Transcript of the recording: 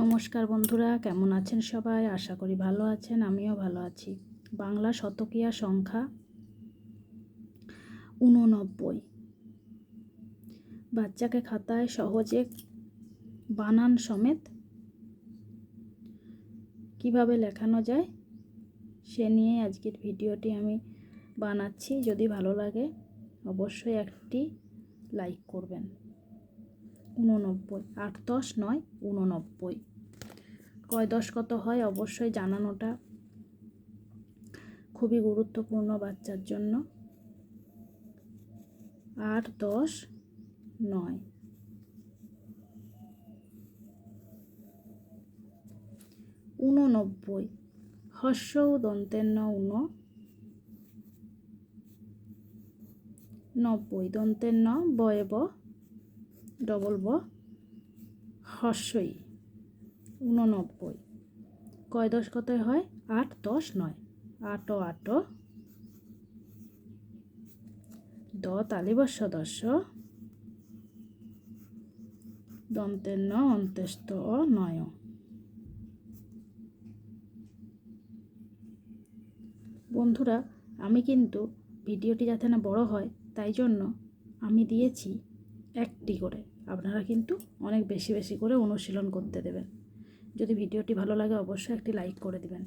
নমস্কার বন্ধুরা, কেমন আছেন সবাই? আশা করি ভালো আছেন, আমিও ভালো আছি। বাংলা শতকিয়া সংখ্যা উননব্বই। বাচ্চাকে খাতায় সহজে বানান সমেত কীভাবে লেখানো যায়, সে নিয়ে আজকের ভিডিওটি আমি বানাচ্ছি। যদি ভালো লাগে, অবশ্যই একটি লাইক করবেন। উননব্বই আট দশ নয় উননব্বই কয় দশ কত হয় অবশ্যই জানানোটা খুবই গুরুত্বপূর্ণ বাচ্চার জন্য। আট দশ নয়। উননব্বই হর্ষ দন্তের ন উন নব্বই, দন্তের ন বয়ে ব ডবল ব হর্ষই, উননব্বই। কয় দশ কত হয়? আট দশ নয়। আট আট দ তালিবস্য দশ। দন্তের ন অন্ত্যেষ্ট অ, নয়। বন্ধুরা, আমি কিন্তু ভিডিওটি যাতে না বড় হয়, তাই জন্য আমি দিয়েছি একটি করে। আপনারা কিন্তু অনেক বেশি বেশি করে অনুশীলন করতে দেবেন। যদি ভিডিওটি ভালো লাগে, অবশ্যই একটি লাইক করে দিবেন।